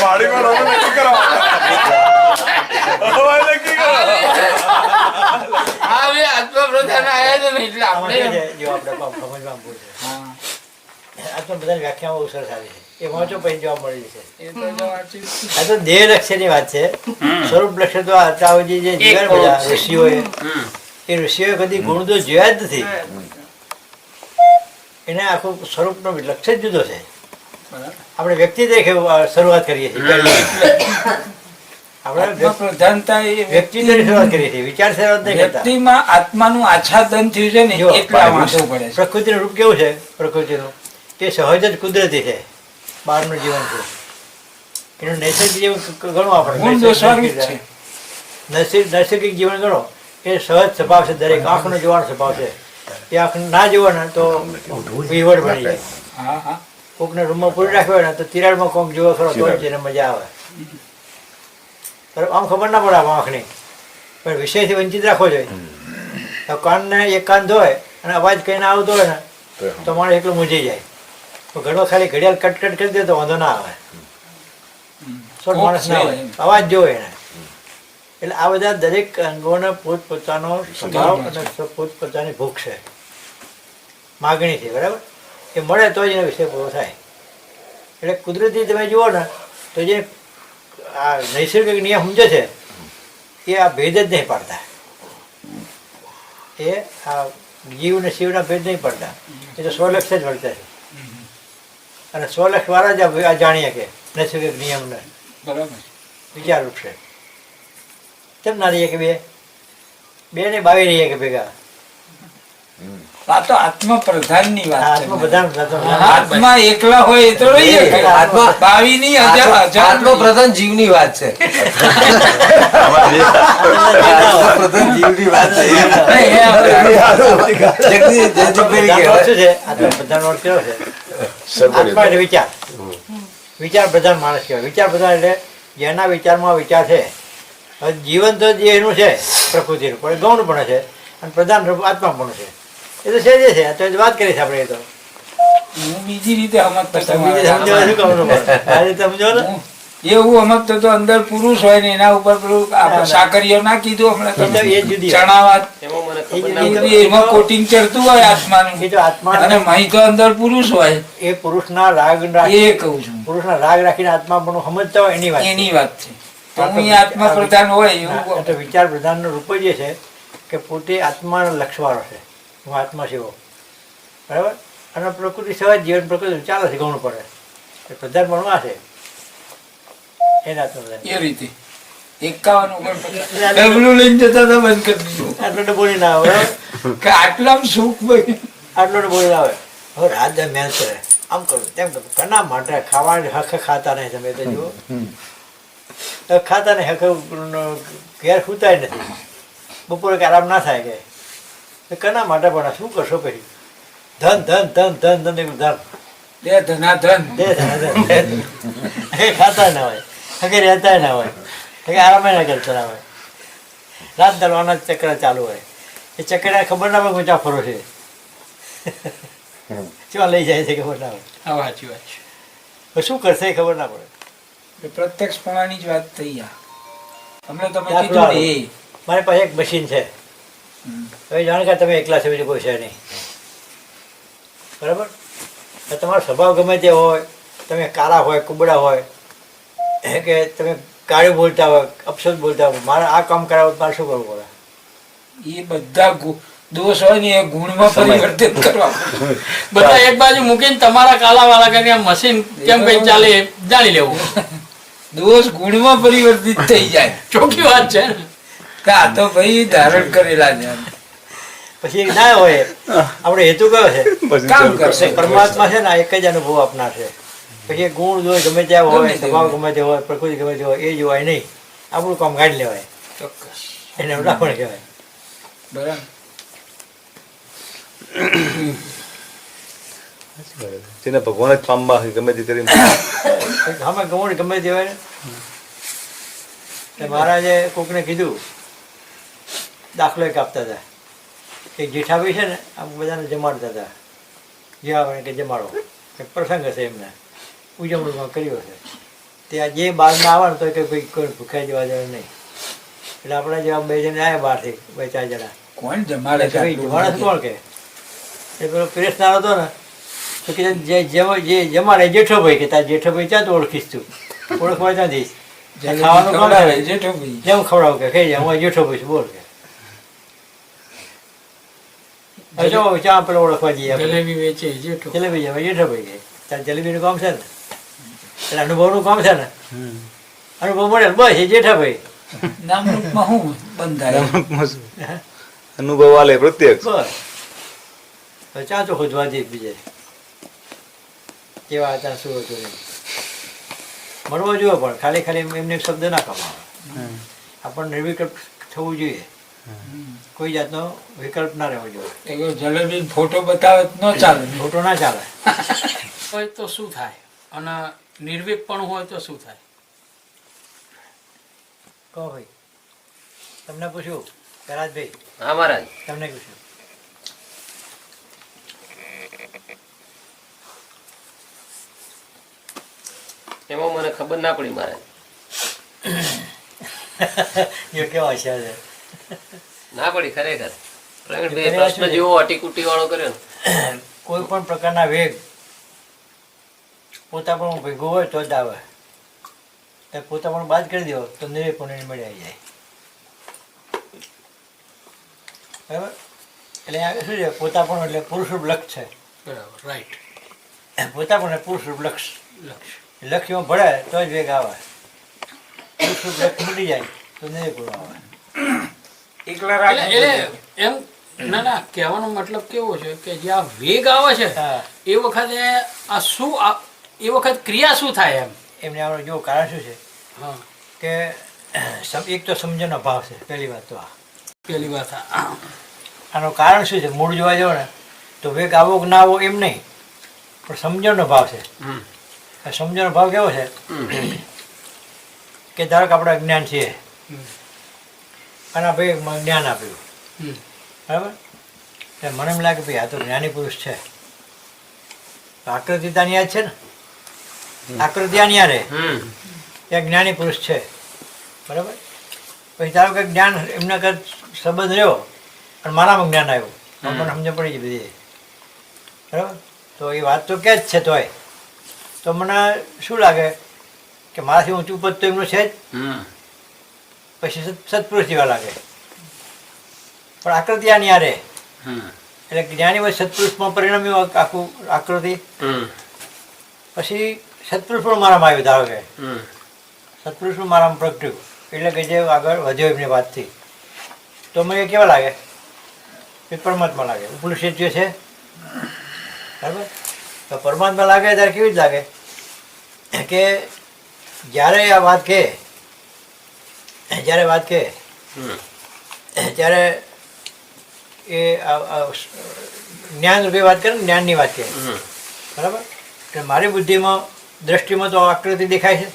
વાડીમાં રહો નક્કી કરો હવે નક્કી કરો. હા, હવે આત્મપ્રધાન આયા છે ને એટલે આપણે છે, જો આપણે કોમ સમજવામાં ભૂલ છે આ તો બધાની વ્યાખ્યાઓ બહુ સરસ આવી છે. એ વાંચો પછી જોવા મળી જશે એ તો જો વાંચી આ તો દેહ લક્ષ્યની વાત છે. સ્વરૂપ લક્ષ્ય તો આ અટાવજી જે જીવન બધા છે. ઋષિઓએ એ ઋષિઓએ કદી ગુણ તો જોયા જ નથી. એને આખું સ્વરૂપનો લક્ષ્ય જ જુદો છે. બરાબર. આપણે વ્યક્તિ તરીકે શરૂઆત કરીએ છીએ. આપણે પ્રધાનતા એ વ્યક્તિ તરીકે શરૂઆત કરીએ છીએ વિચાર શરૂઆત નહીં વ્યક્તિમાં આત્માનું આચ્છાદન થયું છે ને એટલા વાંચવું પડે પ્રકૃતિનું રૂપ કેવું છે? પ્રકૃતિનું. તે સહજ જ કુદરતી છે. બહારનું જીવન છે. એનું નૈસર્ગિક જીવન ગણો આપણે. નૈસર્ગિક જીવન. ગણો. એ સહજ સ્વભાવ છે દરેક આંખનો જોવાનો સ્વભાવ છે. એ આંખ ના જોવાના તો વિવડ બની જાય. હા હા. કોકને રૂમમાં પૂરી રાખ્યો હોય ને તો તિરાડમાં કોક જોવો ખરો તો જ એને મજા આવે. આમ ખબર ના પડે આંખની પણ વિષયથી વંચિત રાખવો જોઈએ. તો કાનને એક કાન ધોય અને અવાજ કહીને ના આવતો હોય ને તો માણસ એકલું મૂંઝી જાય. તો ઘરમાં ખાલી ઘડિયાળ કટ કટ કરી દે તો વાંધો ના આવે. શોર્ટ માણસ ના હોય. અવાજ જોવે એને. એટલે આ બધા દરેક અંગોને પોતપોતાનો સ્વભાવ અને પોતપોતાની ભૂખ છે. માગણી છે બરાબર? એ મળે તો જ એનો વિષય પૂરો થાય. એટલે કુદરતી તમે જુઓ ને તો જે આ નૈસર્ગિક નિયમ સમજે છે એ આ ભેદ જ નહીં પાડતા. એ આ જીવ ને શિવના ભેદ નહીં પડતા. એ તો સ્વલક્ષ જ મળતા છે. અને સ્વલક્ષ વાળા જ આ જાણીએ કે નૈસર્ગિક નિયમને બરાબર. વિચાર છે કેમ ના રહીએ કે બે? બે ને બાવી રહીએ કે ભેગા? આ તો આત્મપ્રધાનની વાત છે. આત્મા આત્મા એકલા હોય એ તો આત્મા- બાવી ની હજાર હજાર આત્મપ્રધાન વાત છે. આત્મપ્રધાન જીવની વાત છે? વિચાર વિચાર. પ્રધાન માણસ કહેવાય. વિચાર પ્રધાન એટલે જેના વિચારમાં વિચાર છે. જીવન તો જે એનું છે પ્રકૃતિનું. પણ ગૌણ પણ છે. અને પ્રધાન આત્મા પણ છે. એ તો છે જે છે તો વાત કરી છે આપણે એ તો. હું બીજી રીતે સમજતો એવું સમજતો તો અંદર પુરુષ હોય ને એના ઉપર સાકરીઓ ના કીધું એમાં કોટિંગ ચડતું હોય આત્માનું. અને મહી તો અંદર પુરુષ હોય. એ પુરુષના રાગ રાખી એ કહું છું. પુરુષના રાગ રાખીને આત્મા પણ સમજતા હોય એની વાત. એની વાત છે. હું આત્મા પ્રધાન હોય એવું વિચાર પ્રધાન પ્રધાનનો રૂપ જ છે કે પોતે આત્મા લક્ષવાળો છે. હું આત્મા શિવો બરાબર? અને પ્રકૃતિ સિવાય જીવન પ્રકૃતિ ચાલે છે ગણું પડે. એ પ્રધાન પણ આ છે. એના આત્મપ્રધાન એ રીતે. એકાવન લઈને જતા હતા બંધ કરી દીધું. આટલો બોલી ના આવે? કે આટલામાં સુખ ભાઈ. આટલો બોલી ના આવે. હવે રાત દે મહેનત કરે આમ કરું તેમ કરું. કના માટે ખાવાની હક ખાતા નહીં તમે તો જુઓ. ખાતા નહીં હક ઘેર ખૂતાય નથી. બપોરે કે આરામ ના થાય કે. કના માટે પણ આ શું કરશો કરી ધન ધન ધન ધન ધન એવું ધન. બે ધનાધન દે ધન ધન એ ખાતા ના હોય. હકે રહેતા ના હોય. હકે આરામે ના કરતા ના હોય. રાત દરવાના ચક્ર ચાલુ હોય. એ ચક્ર ખબર ના પડે ઊંચા ફરો છે. શું લઈ જાય છે ખબર ના પડે. હા સાચી વાત છે. શું કરશે ખબર ના પડે. એ પ્રત્યક્ષપણાની જ વાત થઈ આ. હમણાં તમે કીધું ને. મારી પાસે એક મશીન છે. હવે જાણ કે તમે એકલા છો બીજું કોઈ છે નહીં. બરાબર? તમારો સ્વભાવ ગમે તે હોય તમે કાળા હોય કુબડા હોય એ કે તમે કાળું બોલતા હોય અપશબ્દ બોલતા હોય મારે આ કામ કરાવો મારે શું કરવું પડે? એ બધા દોષ હોય ને એ ગુણમાં પરિવર્તિત કરવા બધા એક બાજુ મૂકીને તમારા કાલા વાળા કરીને મશીન કેમ કઈ ચાલે જાણી લેવું. દોષ ગુણમાં પરિવર્તિત થઈ જાય. ચોખ્ખી વાત છે ને? આ તો ભાઈ ધારણ કરેલા છે. પછી ના હોય. આપણે હેતુ કયો છે? કામ કરશે. પરમાત્મા છે ને એક જ અનુભવ આપનાર છે. પછી ગુણ જોય ગમે ત્યાં હોય તે સ્વભાવ. ગમે તે હોય પ્રકૃતિ ગમે તે હોય એ જોવાય નહીં. આપણું કામ કાઢી લેવાય. ચોક્કસ. એને ઉડાપણ કહેવાય. બરાબર. તેને ભગવાન જ પામવા હોય ગમે તે કરીને અમે ગમણ ગમે તે હોય ને. મહારાજે કોકને કીધું દાખલો એક આપતા હતા. એક જેઠાભાઈ છે ને આમ બધાને જમાડતા હતા. જેવા કે જમાડો. એક પ્રસંગ હશે એમને. ઉજવણીમાં કર્યો હશે. ત્યાં જે બહારના આવે ને તો કે ભાઈ કોઈ ભૂખ્યા જવા જાય નહીં. એટલે આપણા જેવા બે જણ આવ્યા બહારથી બે ચાર જણા. કોણ જમાડે જમાડે કોણ કે? એ પેલો પ્રેસનાર હતો ને તો કે જે જે જમાડે જેઠો ભાઈ કે તાર જેઠો ભાઈ ક્યાં તું ઓળખીશ તું? ઓળખવા ક્યાં જઈશ? ખાવાનું ખવડાવે, જેઠો ભાઈ. જેમ ખવડાવું કે ખાઈ હું જેઠો ભાઈ બોલ કે હવે જો ચા પેલો ઓળખવા જઈએ. જલેબી વેચે જેઠો જલેબી જવા જેઠો ભાઈ કે તાર જલેબીનું કામ છે ને? એટલે અનુભવનું કામ છે ને? અનુભવ મળે બસ એ જેઠા ભાઈ. નામરૂપમાં શું? બંધાય અનુભવ આલે પ્રત્યક્ષ. બસ. ચા તો ખોદવા જઈએ બીજે. કેવા હતા શું હતું. મળવો જોઈએ પણ ખાલી ખાલી એમને એક શબ્દ ના કમાવો. આપણને નિર્વિકલ્પ થવું જોઈએ. કોઈ જાતનો વિકલ્પ ના રહેવો જોઈએ. જલેબી ફોટો બતાવે તો ન ચાલે ફોટો ના ચાલે. હોય તો શું થાય? અને નિર્વીક પણ હોય તો શું થાય? કહો ભાઈ. તમને પૂછ્યું કરાજભાઈ. હા મહારાજ. તમને પૂછ્યું એમાં મને ખબર ના પડી મહારાજ. એ કેવા હોશિયાર છે? ના પડી ખરેખર. પ્રવીણભાઈ પ્રશ્ન જેવો અટીકુટી વાળો કર્યો ને. કોઈ પણ પ્રકારના વેગ પોતા પણ ભેગો હોય તો જ આવે. તે પોતા પણ બાદ કરી દો તો નિરેપણ મળી આવી જાય. બરાબર? એટલે આ શું છે? પોતા પણ એટલે પુરુષરૂપ લક્ષ છે. બરાબર રાઈટ પોતા પણ પુરુષરૂપ લક્ષ. લક્ષ. લક્ષ્યમાં ભળે તો જ વેગ આવે. પુરુષરૂપ લક્ષ મળી જાય તો નિરેપણ આવે. એકલા રાખે એમ ના ના કહેવાનો મતલબ કેવો છે કે જે આ વેગ આવે છે એ વખતે આ શું એ વખત ક્રિયા શું થાય એમ? એમને આપણે જો કારણ શું છે? કે એક તો સમજણનો ભાવ છે પહેલી વાત તો આ. પહેલી વાત. આનું કારણ શું છે? મૂળ જોવા જાવ ને તો વેગ આવો કે ના આવો એમ નહીં પણ સમજણનો ભાવ છે. આ સમજણનો ભાવ કેવો છે? કે ધારો કે આપણે અજ્ઞાન છીએ. અને ભાઈ મને જ્ઞાન આપ્યું. બરાબર? એટલે મને એમ લાગે ભાઈ આ તો જ્ઞાની પુરુષ છે. આકૃતિ તાની યાદ છે ને? આકૃતિ આની યાદ હમ. એ જ્ઞાની પુરુષ છે. બરાબર? પછી ધારો કે જ્ઞાન એમના કદ સંબંધ રહ્યો અને મારામાં જ્ઞાન આવ્યું. તો મને સમજ પડી ગઈ બધી. બરાબર? તો એ વાત તો કે જ છે તોય. તો મને શું લાગે કે મારાથી ઊંચું પદ તો એમનું છે જ? હમ. પછી સત- સત્પુરુષ જેવા લાગે. પણ આકૃતિ આની આરે. હમ. એટલે જ્ઞાની હોય સત્પુરુષમાં પરિણમ્યું આખું આકૃતિ. પછી સત્પુરુષ પણ મારામાં આવ્યું ધારો કે. સત્પુરુષ પણ મારામાં પ્રગટ્યું? એટલે કે જે આગળ વધ્યો એમની વાતથી. તો મને કેવા લાગે? એ પરમાત્મા લાગે. ઉપલું જે છે. બરાબર? તો પરમાત્મા લાગે ત્યારે કેવી જ લાગે? કે જ્યારે આ વાત કહે જ્યારે વાત કહે ત્યારે એ જ્ઞાન રૂપે વાત કરે જ્ઞાનની વાત કહે. બરાબર? એટલે મારી બુદ્ધિમાં દ્રષ્ટિમાં તો આકૃતિ દેખાય છે.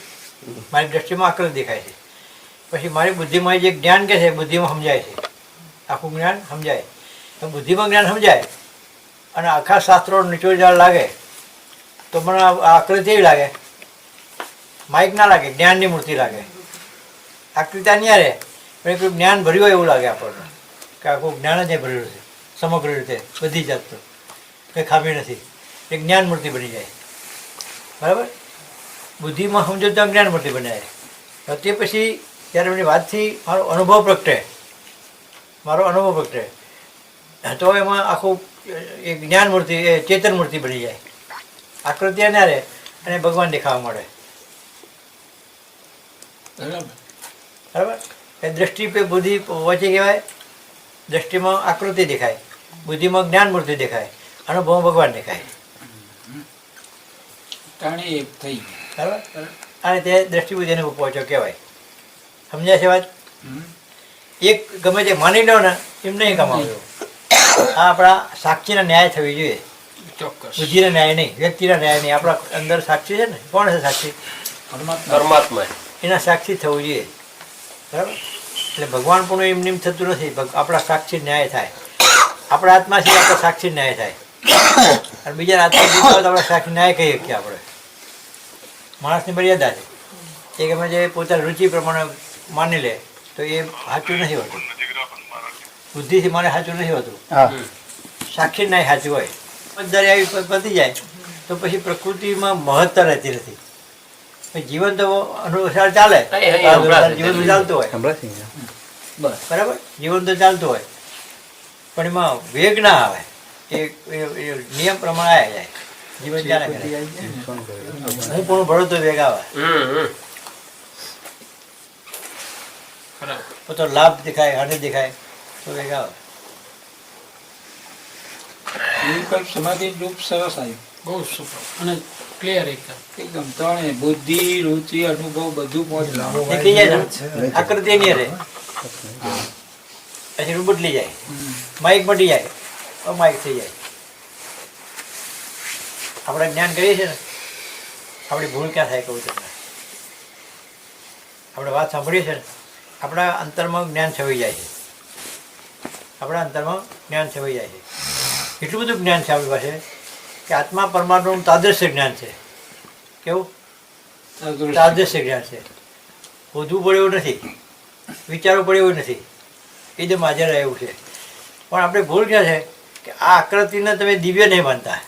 મારી દ્રષ્ટિમાં આકૃતિ દેખાય છે. પછી મારી બુદ્ધિમાં જે જ્ઞાન કે છે બુદ્ધિમાં સમજાય છે. આખું જ્ઞાન સમજાય. બુદ્ધિમાં જ્ઞાન સમજાય અને આખા શાસ્ત્રો નીચોડ જાળ લાગે તો મને આકૃતિ એવી લાગે. માઇક ના લાગે જ્ઞાનની મૂર્તિ લાગે. આકૃતિ ન્યારે પણ એક જ્ઞાન ભર્યું હોય એવું લાગે આપણને. કે આખું જ્ઞાન જ એ ભરેલું છે. સમગ્ર રીતે બધી જાતનું. કંઈ ખામી નથી. એ જ્ઞાન મૂર્તિ બની જાય. બરાબર? બુદ્ધિમાં સમજો જ્ઞાન મૂર્તિ બની જાય તે પછી ત્યારે એમની વાતથી મારો અનુભવ પ્રગટે, મારો અનુભવ પ્રગટે, તો એમાં આખું એ જ્ઞાન મૂર્તિ એ ચેતન મૂર્તિ બની જાય. આકૃતિ ના રહે અને ભગવાન દેખાવા મળે. બરાબર. બરાબર? એ દ્રષ્ટિ પે બુદ્ધિ વચ્ચે કહેવાય દ્રષ્ટિમાં આકૃતિ દેખાય બુદ્ધિમાં જ્ઞાન મૂર્તિ દેખાય અનુભવ ભગવાન દેખાય. ત્રણેય એક થઈ બરાબર? અને તે દ્રષ્ટિબુદ્ધિ એને પહોંચો કહેવાય. સમજ્યા છે વાત? એક ગમે તે માની લો ને એમ નહીં કમાવ્યો આ આપણા સાક્ષીના ન્યાય થવી જોઈએ. ચોક્કસ. બુદ્ધિના ન્યાય નહીં વ્યક્તિના ન્યાય નહીં. આપણા અંદર સાક્ષી છે ને? કોણ છે સાક્ષી? પરમાત્મા. પરમાત્મા. એના સાક્ષી થવું જોઈએ. બરાબર? એટલે ભગવાન પણ એમ નિમ થતું નથી. આપણા સાક્ષી ન્યાય થાય. આપણા આત્માથી આપણા સાક્ષી ન્યાય થાય. અને બીજા આત્મા આપણે સાક્ષી ન્યાય કહીએ કે આપણે. માણસની મર્યાદા છે. એ ગમે જે પોતાની રુચિ પ્રમાણે માની લે તો એ સાચું નથી હોતું. બુદ્ધિથી મારે સાચું નથી હોતું. સાક્ષી ન્યાય સાચું હોય. દરિયા પતી જાય તો પછી પ્રકૃતિમાં મહત્તા રહેતી નથી. જીવન તો અનુસાર ચાલે. જીવન તો ચાલતું હોય. બરાબર? જીવન તો ચાલતું હોય. પણ એમાં વેગ ના આવે. એ નિયમ પ્રમાણે આવી જાય. જીવન ચાલે હું પણ ભરો તો વેગ આવે. પોતો લાભ દેખાય હાનિ દેખાય તો વેગ આવે. સમાધિ રૂપ સરસ આવ્યું બહુ સુપર. અને ક્લિયર એકદમ એકદમ ત્રણે બુદ્ધિ રુચિ અનુભવ બધું પહોંચ જાય? આકૃતિ નહીં રે પછી બદલી જાય. માઇક મટી જાય. અમાઇક થઈ જાય. આપણે જ્ઞાન કરીએ છીએ ને આપણી ભૂલ ક્યાં થાય કહું તમને. આપણે વાત સાંભળીએ છીએ ને આપણા અંતરમાં જ્ઞાન છવાઈ જાય છે. આપણા અંતરમાં જ્ઞાન છવાઈ જાય છે. એટલું બધું જ્ઞાન છે આપણી પાસે. કે આત્મા પરમાત્માનું તાદૃશ્ય જ્ઞાન છે. કેવું? તાદૃશ્ય જ્ઞાન છે. શોધવું પડે એવું નથી. વિચારવું પડે એવું નથી. એ જે રહે એવું છે. પણ આપણે ભૂલ ક્યાં છે? કે આ આકૃતિને તમે દિવ્ય નહીં માનતા.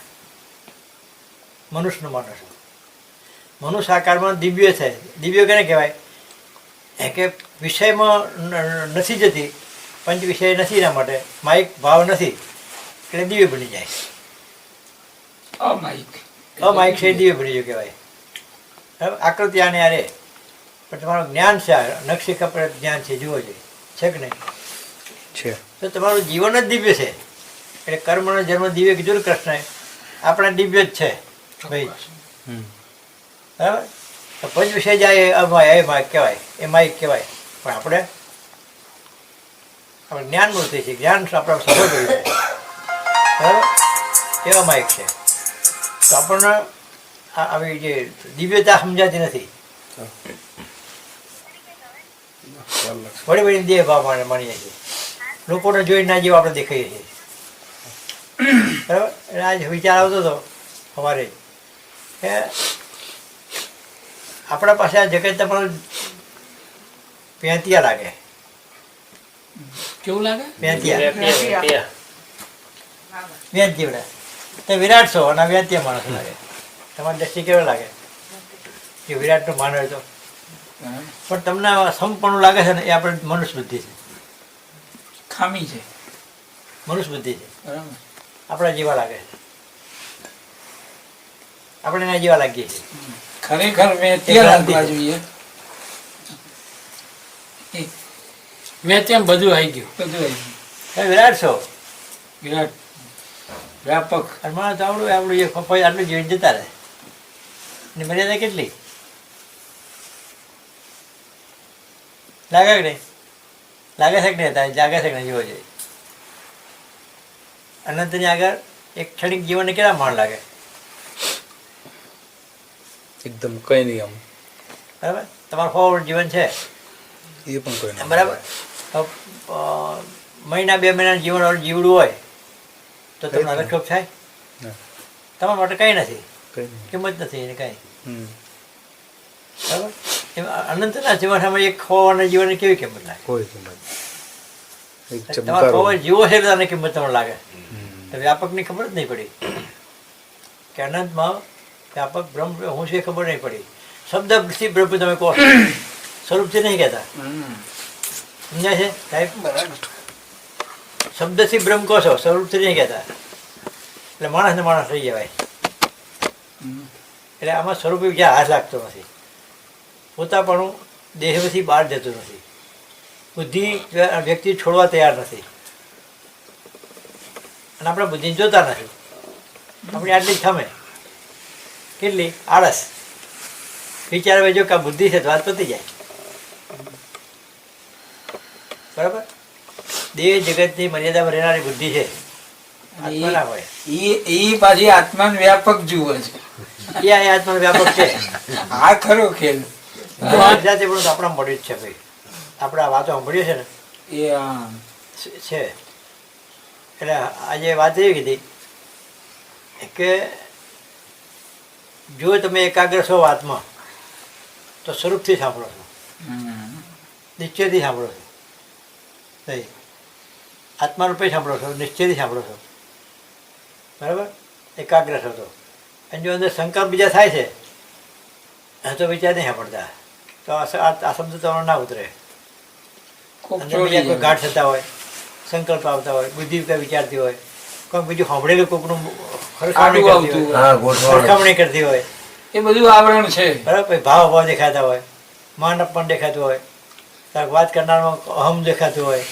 મનુષ્યનું માનો છો મનુષ્ય આકારમાં દિવ્ય છે. દિવ્ય કેને કહેવાય? એ કે વિષયમાં નથી જતી પંચ વિષય નથી એના માટે. માઇક ભાવ નથી. એટલે દિવ્ય બની જાય. અમાયિક. અમાયિક છે દિવ્ય બની કહેવાય. હવે આકૃતિ આને આરે. પણ તમારું જ્ઞાન છે આ. નકશી કપડે જ્ઞાન છે જુઓ છે. છે કે નહીં? છે. તો તમારું જીવન જ દિવ્ય છે. એટલે કર્મનો જન્મ દિવ્ય કીધું ને કૃષ્ણએ. આપણા દિવ્ય જ છે. ભાઈ. બરાબર? તો પંચ વિષય જાય એ અમાય એ માય કહેવાય. એ માય કહેવાય. પણ આપણે આપણે જ્ઞાન મૂર્તિ છે જ્ઞાન આપણે સફળ કર્યું છે. બરાબર? એ અમાયક છે? તો આપણને આવી જે દિવ્યતા સમજાતી નથી. વળી વળી દેહ ભાવ માને માનીએ છીએ. લોકોને જોઈ ના જેવું આપણે દેખાઈએ છીએ. બરાબર? એટલે આજ વિચાર આવતો હતો અમારે. કે આપણા પાસે આ જગત તમારું પેંતિયા લાગે. કેવું લાગે? પેંતિયા ત્યાં, ત્યાં. જીવડા તો વિરાટ છો અને વેદ્ય માણસ લાગે. તમારી દ્રષ્ટિ કેવો લાગે? કે વિરાટનું માન હોય તો. પણ તમને આ સંપૂર્ણ લાગે છે ને એ આપણે મનુષ્ય બુદ્ધિ છે. ખામી છે. મનુષ્ય બુદ્ધિ છે. બરાબર. આપણા જેવા લાગે છે. આપણે એના જેવા લાગીએ છીએ. ખરેખર મેં ત્યાં લાગવા જોઈએ. મેં તેમ બધું આવી ગયું. બધું આવી ગયું. વિરાટ છો? વિરાટ. વ્યાપક. અને માણસ તો આવડું આવડું એક ખપાઈ આટલું જીવન જતા રહે. ને મર્યાદા કેટલી? લાગે કે નહીં? લાગે છે કે નહીં તારે? જાગે છે કે નહીં જોવો જોઈએ અનંતની આગળ એક ક્ષણિક જીવનને કેટલા માણ લાગે? એકદમ કઈ નહીં આમ. બરાબર? તમારું ફોરવર્ડ જીવન છે? એ પણ કઈ બરાબર? મહિના બે મહિના જીવન વાળું જીવડું હોય તો તમને કઈ થાય? તમારા માટે કંઈ નથી. કિંમત નથી એને કાંઈ. હમ. બરાબર? એમ અનંતના જીવનમાં એક ખોવાના જીવનની કેવી કિંમત લાગે? કોઈ કિંમત એક ખોવા જીવો છે એટલે કિંમત તમને લાગે. તો વ્યાપકની ખબર જ નહીં પડી. કે અનંતમાં વ્યાપક બ્રહ્મ હું છે ખબર નહીં પડી. શબ્દથી બ્રહ્મ તમે કહો. સ્વરૂપથી નહીં કહેતા. સમજાય છે? સાહેબ? શબ્દથી બ્રહ્મ કહો છો સ્વરૂપથી નહીં કહેતા. એટલે માણસ ને માણસ રહી જવાય. એટલે આમાં સ્વરૂપે ક્યાં હાથ લાગતો નથી. પોતાપણું દેહમાંથી બહાર જતું નથી. બુદ્ધિ વ્યક્તિ છોડવા તૈયાર નથી. અને આપણે બુદ્ધિ જોતા નથી. આપણી આટલી ખમે. થમે કેટલી? આળસ. વિચારવા જો કે આ બુદ્ધિ છે તો વાત પતી જાય. બરાબર? દેહ જગતની મર્યાદામાં રહેનારી બુદ્ધિ છે. એ પાછી આત્માન વ્યાપક જુએ છે. એ વ્યાપક છે. આ ખરો ખેલ. જાતે પણ આપણા મળ્યું જ છે ભાઈ. આપણે વાતો સાંભળીએ છે ને? એ છે- એટલે આજે વાત એવી કીધી કે જો તમે એકાગ્ર છો વાતમાં તો સ્વરૂપથી સાંભળો છો. નિશ્ચયથી સાંભળો છો. નહીં આત્મા રૂપે સાંભળો છો નિશ્ચયથી સાંભળો છો. બરાબર? એકાગ્ર છો તો. અને જો અંદર સંકલ્પ બીજા થાય છે. તો વિચાર નહીં સાંભળતા. તો આ શબ્દ તમારો ના ઉતરે. કોઈ ગાઢ થતા હોય સંકલ્પ આવતા હોય બુદ્ધિ વિચારતી હોય કોઈ બીજું સાંભળેલું કોઈકનું સરખામણી કરતી હોય એ બધું આવરણ છે. બરાબર? ભાવ ભાવ દેખાતા હોય માન અપમાન દેખાતું હોય કાંઈક વાત કરનારમાં અહમ દેખાતું હોય.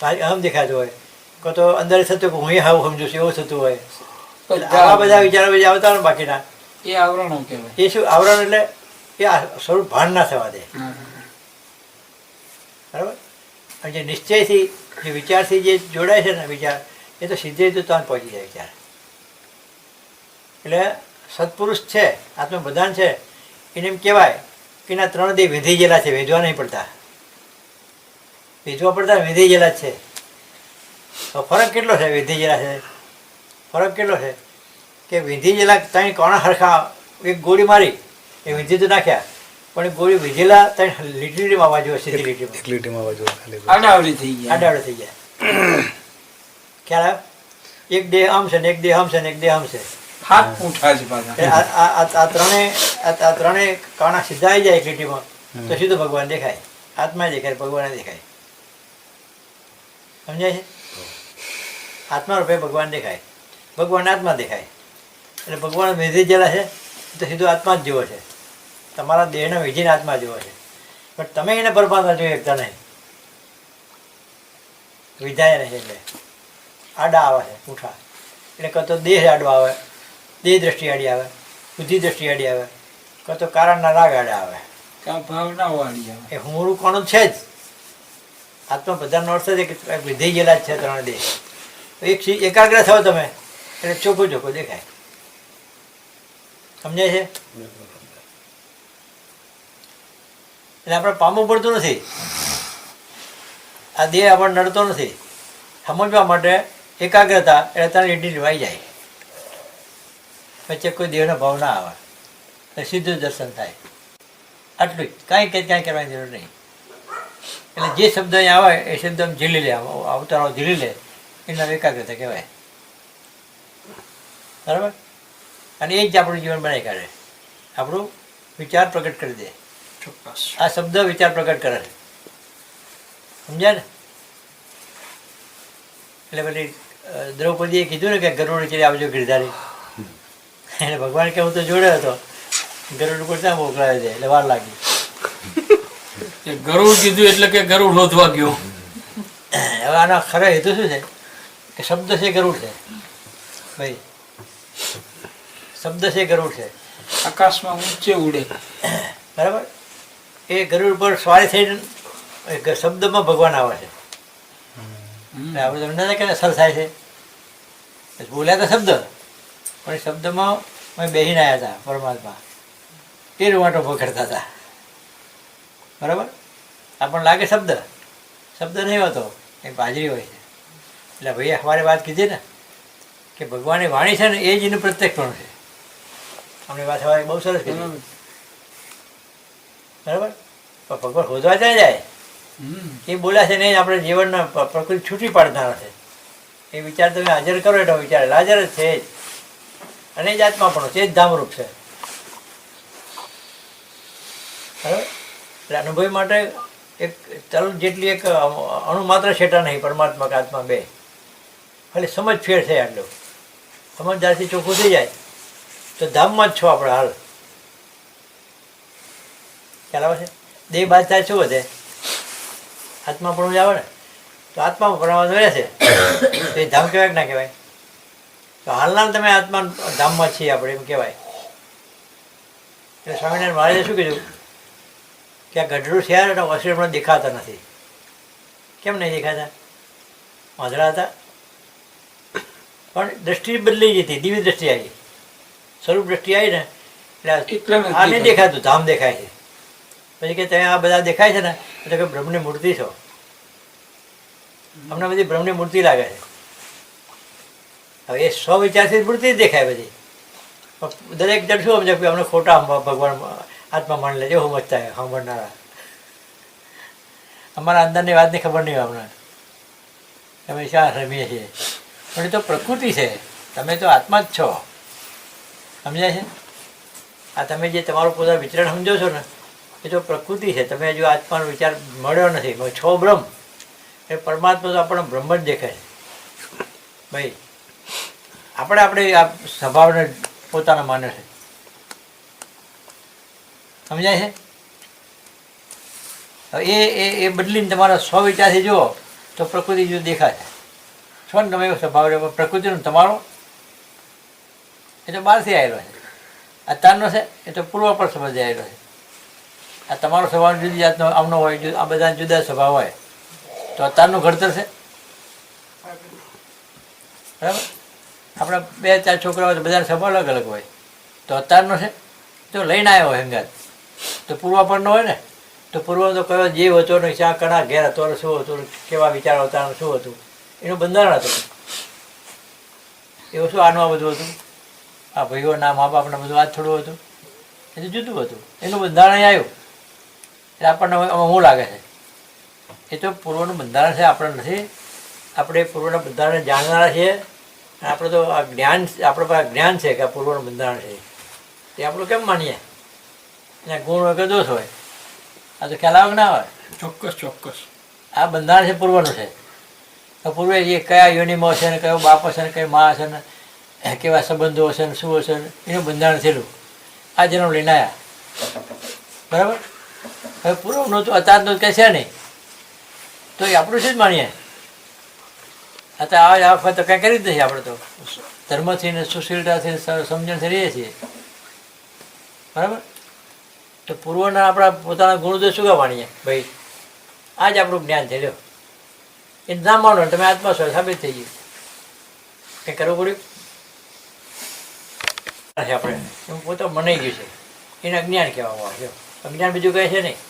કાંઈક અહમ દેખાતું હોય. કો તો અંદર થતું કે હું હાવ સમજુ છું એવું થતું હોય. આ આવા બધા વિચારો બીજા આવતા ને બાકીના. એ આવરણો કહેવાય? એ શું આવરણ એટલે એ સ્વરૂપ ભાન ના થવા દે. બરાબર? અને જે નિશ્ચયથી જે વિચારથી જે જોડાય છે ને વિચાર એ તો સીધે રીતે ત્યાં પહોંચી જાય વિચાર એટલે સત્પુરુષ છે આત્મબધાન છે એને એમ કહેવાય એના ત્રણ દે વિધી ગયેલા છે વેધવા નહીં પડતા. વેધવા પડતા વિધી ગયેલા છે. તો ફરક કેટલો છે વિધી ગયેલા છે? ફરક કેટલો છે? કે વિધી ગયેલા ત્રણ કોણા હરખા એક ગોળી મારી એ વીંધી તો નાખ્યા પણ એ ગોળી વિધેલા ત્રણ લીટીમાં વાજો સીધી લીટીમાં. એક લીટીમાં વાજો આડાવડી થઈ ગયા. આડાવડે થઈ ગયા. ખ્યાલ? એક દેહ આમ છે ને એક દેહ આમ છે ને એક દેહ આમ છે. હાથ પૂંઠા છે પાછા. આ ત્રણે આ આ ત્રણે કાણા સીધા આવી જાય લીટીમાં તો સીધું ભગવાન દેખાય. આત્મા દેખાય ભગવાન દેખાય. સમજાય છે? આત્મા રૂપે ભગવાન દેખાય. ભગવાન આત્મા દેખાય. એટલે ભગવાન વિધિ જેલા છે તો સીધું આત્મા જ જેવો છે. તમારા દેહને વિધિને આત્મા જેવો છે. પણ તમે એને પરમાત્મા જોઈ શકતા નહીં. વિધાય નહીં એટલે. આડા આવે છે ઉઠા એટલે કતો દેહ આડો આવે. દેહ દ્રષ્ટિ આડી આવે બુદ્ધિ દ્રષ્ટિ આડી આવે કાં તો કારણના રાગ આડે આવે. કાં ભાવના વાળી આવે. એ હુંરું કોણ છે જ. આત્મા બધાનો અર્થ છે કે વિધેય ગયેલા જ છે ત્રણ દેહ. એક એકાગ્ર થાવ તમે એટલે ચોખ્ખો ચોખ્ખો દેખાય. સમજાય છે? એટલે આપણે પામવું પડતું નથી. આ દેહ આપણને નડતો નથી. સમજવા માટે એકાગ્રતા એટલે તારી લીટી લેવાઈ જાય. વચ્ચે કોઈ દેહનો ભાવ ના આવે. તો સીધું દર્શન થાય. આટલું જ. કાંઈ કંઈ કાંઈ કરવાની જરૂર નહીં. એટલે જે શબ્દ અહીં આવે એ શબ્દ આમ ઝીલી લે. અવતારો ઝીલી લે. એના એકાગ્રતા કહેવાય. બરાબર? અને એ જ આપણું જીવન બનાવી કાઢે. આપણું વિચાર પ્રગટ કરી દે. આ શબ્દ વિચાર પ્રગટ કરે. સમજ્યા ને? એટલે પછી દ્રૌપદીએ કીધું ને કે ગરુડ ચડી આવજો ગિરધારી. એટલે ભગવાન કે હું તો જોડે હતો. ગરુડ ઉપર ત્યાં મોકલાવે છે? એટલે વાર લાગી. ગરુડ કીધું એટલે કે ગરુડ શોધવા ગયો. હવે આનો ખરો હેતુ શું છે? કે શબ્દ છે ગરુડ છે. ભાઈ શબ્દ છે ગરુડ છે. આકાશમાં ઊંચે ઉડે. બરાબર? એ ગરુડ પર સ્વારી થઈને શબ્દમાં ભગવાન આવે છે. આપણે તમને કે અસર થાય છે. બોલ્યા તો શબ્દ. પણ એ શબ્દમાં અમે બેસીને આવ્યા હતા પરમાત્મા. એ રૂવાટો પકડતા હતા બરાબર? આપણને લાગે શબ્દ. શબ્દ નહીં હોતો એ હાજરી હોય છે. એટલે ભાઈ અમારે વાત કીધી ને કે ભગવાનની વાણી છે ને એ જ એનું પ્રત્યક્ષપણું છે. અમને વાત સવારે બહુ સરસ કીધી. બરાબર. પણ ભગવાન શોધવા જાય? જાય. એ બોલ્યા છે નહીં આપણે જીવનના પ્રકૃતિ છૂટી પાડનાર છે. એ વિચાર તમે હાજર કરો એટલો વિચાર. હાજર જ છે જ. અને એ જ આત્મા પણ છે જ ધામરૂપ છે. બરાબર? એટલે અનુભવી માટે એક ચલ જેટલી એક અણુ માત્ર છેટા નહીં, પરમાત્મા કાતમાં બે. ખાલી સમજ ફેર છે આટલું. સમજદારથી ચોખ્ખું થઈ જાય, તો ધામમાં જ છો આપણે હાલ. ખ્યાલ આવે છે? દેહ બાદ થાય શું વધે આત્મા પણ આવે ને તો આત્મા પરમાત્મા રહે છે. તો એ ધામ કહેવાય કે ના કહેવાય તો હાલના તમે આત્મા ધામમાં છીએ આપણે એમ કહેવાય. એટલે સ્વામિનારાયણ મહારાજે શું કીધું? કે આ ગઢડું છે એટલે વસરે પણ દેખાતા નથી. કેમ નહીં દેખાતા? વાંધળા હતા. પણ દ્રષ્ટિ બદલી ગઈ હતી દિવ્ય દ્રષ્ટિ આવી સ્વરૂપ દ્રષ્ટિ આવી ને એટલે એટલે આ નહીં દેખાતું ધામ દેખાય છે. પછી કે તમે આ બધા દેખાય છે ને એટલે કે બ્રહ્મની મૂર્તિ છો. અમને બધી બ્રહ્મની મૂર્તિ લાગે છે. હવે એ સો વિચારથી જ દેખાય બધી. દરેક જણ શું સમજે અમને ખોટા ભગવાન આત્મા માની લેજો, હું વચતા સાંભળનારા. અમારા અંદરની વાતની ખબર નહીં અમને. તમે શા રમીએ છીએ? પણ એ તો પ્રકૃતિ છે. તમે તો આત્મા જ છો. સમજાય છે? આ તમે જે તમારું પોતાનું વિચરણ સમજો છો ને, એ તો પ્રકૃતિ છે. તમે હજુ આત્માનો વિચાર મળ્યો નથી. છો બ્રહ્મ. એ પરમાત્મા તો આપણને બ્રહ્મ જ દેખાય ભાઈ આપણે આપણે આ સ્વભાવને પોતાના માને છે. સમજાય છે? એ એ એ બદલીને તમારા સ્વ વિચારથી જુઓ તો પ્રકૃતિ જો દેખાય. છો ને તમે એવો સ્વભાવ પ્રકૃતિનો તમારો? એ તો બહારથી આવેલો છે. અત્યારનો છે, એ તો પૂર્વ પર સમજ આવેલો છે. આ તમારો સ્વભાવ જુદી જાતનો આમનો હોય આ બધા જુદા સ્વભાવ હોય. તો અત્યારનું ઘડતર છે. બરાબર? આપણા બે ચાર છોકરા હોય તો બધાના સ્વભાવ અલગ અલગ હોય. તો અત્યારનો છે, તો લઈને આવ્યો હોય હંગાત. તો પૂર્વ પરનો હોય ને, તો પૂર્વ તો કયો જીવ હતો ને શા કણા ઘેર હતો શું હતું કેવા વિચારો હતા શું હતું? એનું બંધારણ હતું. એવું શું આનું આ બધું હતું? આ ભાઈઓના મા બાપના બધું આ થોડું હતું? એ તો જુદું હતું. એનું બંધારણ એ આવ્યું. એટલે આપણને શું લાગે છે? એ તો પૂર્વનું બંધારણ છે, આપણે નથી. આપણે પૂર્વના બંધારણને જાણનારા છીએ. આપણે તો આ જ્ઞાન આપણે પાસે જ્ઞાન છે કે આ પૂર્વનું બંધારણ છે. તે આપણું કેમ માનીએ? એના ગુણ હોય કે દોષ હોય. આ તો ખ્યાલ આવે ના આવે? ચોક્કસ ચોક્કસ. આ બંધારણ છે પૂર્વનું છે. તો પૂર્વે એ કયા યોનિમાં હશે ને કયો બાપ હશે ને કઈ મા હશે ને કેવા સંબંધો હશે ને શું હશે ને એનું બંધારણ થયેલું. આ જન્મ લઈને આવ્યા બરાબર? હવે પૂર્વનું નહોતું અત્યારનું કંઈ છે નહીં. તો એ આપણું છે જ માનીએ. આ વખત તો કંઈ કરી જ નથી આપણે તો. ધર્મથી ને સુશીલતાથી સમજણથી રહીએ છીએ. બરાબર? તો પૂર્વના આપણા પોતાના ગુણદોષ શું માનીએ ભાઈ, આ જ આપણું જ્ઞાન છે, લ્યો. એ ના માનો તમે આત્મા સ્વ સાબિત થઈ ગયું. કંઈ કરવું પડ્યું? આપણે. એમ પોતે મનાઈ ગયું છે. એને અજ્ઞાન કહેવામાં આવે અજ્ઞાન બીજું કહે છે નહીં.